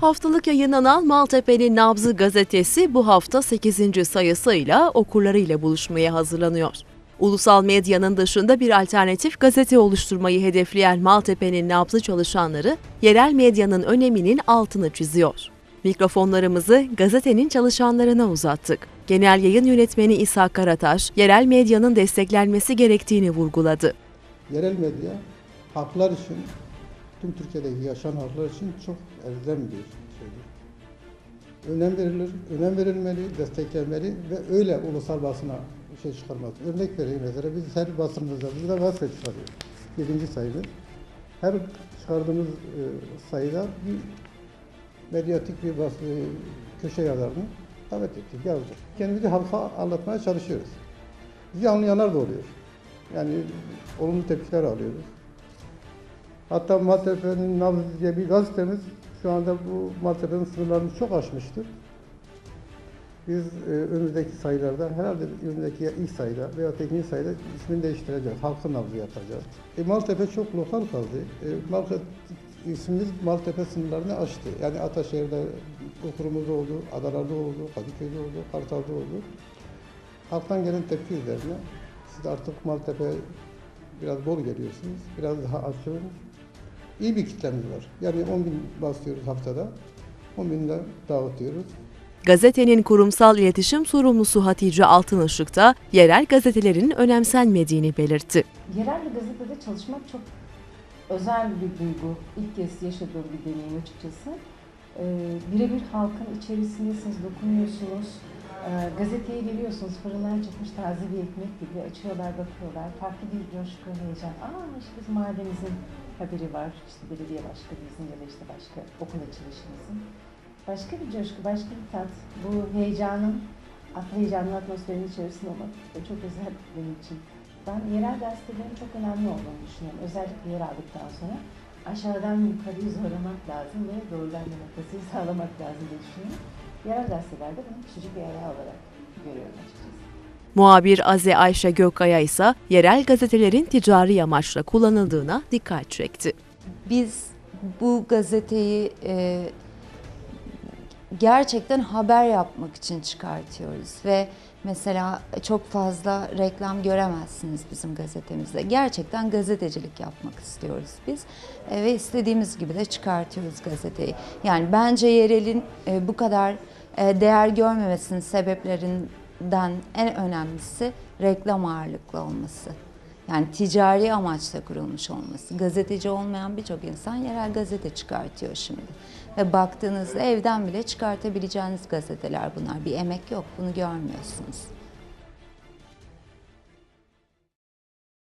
Haftalık yayınlanan Maltepe'nin Nabzı gazetesi bu hafta 8. sayısıyla okurlarıyla buluşmaya hazırlanıyor. Ulusal medyanın dışında bir alternatif gazete oluşturmayı hedefleyen Maltepe'nin Nabzı çalışanları yerel medyanın öneminin altını çiziyor. Mikrofonlarımızı gazetenin çalışanlarına uzattık. Genel yayın yönetmeni İsa Karataş, yerel medyanın desteklenmesi gerektiğini vurguladı. yerel medya halklar için, tüm Türkiye'deki yaşayan halklar için çok elzem bir şeydir. Önem verilir, önem verilmeli, desteklenmeli ve öyle ulusal basına şey çıkarmaz. Örnek vereyim mesela biz her basınımızda, biz de gazete çıkarıyoruz. Birinci sayımız. Her çıkardığımız e, sayıda bir medyatik bir bas, e, köşe yazarını davet ettik, yazdık. Kendimizi halka anlatmaya çalışıyoruz. Bizi anlayanlar da oluyor. Yani olumlu tepkiler alıyoruz. Hatta Maltepe'nin Nabzı diye bir gazetemiz şu anda bu Maltepe'nin sınırlarını çok aşmıştır. Biz e, önümüzdeki sayılarda, herhalde önümüzdeki ilk sayıda veya ikinci sayıda ismini değiştireceğiz. Halkın nabzı yapacağız. E, Maltepe çok lokal kaldı. E, Maltepe, ismimiz Maltepe sınırlarını aştı. Yani Ataşehir'de okurumuz oldu, Adalarda oldu, Kadıköy'de oldu, Kartal'da oldu. Halktan gelen tepki üzerine siz artık Maltepe biraz bol geliyorsunuz. Biraz daha açın. İyi bir kitlemiz var. Yani 10 bin basıyoruz haftada. 10 binden dağıtıyoruz. Gazetenin kurumsal iletişim sorumlusu Hatice Altınışık da yerel gazetelerin önemsenmediğini belirtti. Yerel bir gazetede çalışmak çok özel bir duygu. İlk kez yaşadığım bir deneyim açıkçası. Ee, birebir halkın içerisindesiniz, dokunuyorsunuz. Ee, gazeteye geliyorsunuz, fırından çıkmış taze bir ekmek gibi açıyorlar, bakıyorlar. Farklı bir coşku, heyecan. Aa işte bizim mahallemizin haberi var, işte belediye başkanımızın ya da işte başka okul açılışımızın. Başka bir coşku, başka bir tat. Bu heyecanın, heyecanlı atmosferin içerisinde olmak çok özel benim için. Ben yerel gazetelerin çok önemli olduğunu düşünüyorum. Özellikle yer aldıktan sonra aşağıdan yukarıyı zorlamak lazım ve doğrudan demokrasiyi sağlamak lazım diye düşünüyorum. Yerel gazetelerde bunu küçücük bir ayağı olarak görüyorum açıkçası. Muhabir Aze Ayşe Gökkaya ise yerel gazetelerin ticari amaçla kullanıldığına dikkat çekti. Biz bu gazeteyi e, gerçekten haber yapmak için çıkartıyoruz ve mesela çok fazla reklam göremezsiniz bizim gazetemizde. Gerçekten gazetecilik yapmak istiyoruz biz E, ve istediğimiz gibi de çıkartıyoruz gazeteyi. Yani bence yerelin e, bu kadar e, değer görmemesinin sebeplerinden en önemlisi reklam ağırlıklı olması. Yani ticari amaçla kurulmuş olması. Gazeteci olmayan birçok insan yerel gazete çıkartıyor şimdi. Ve baktığınızda evden bile çıkartabileceğiniz gazeteler bunlar. Bir emek yok, bunu görmüyorsunuz.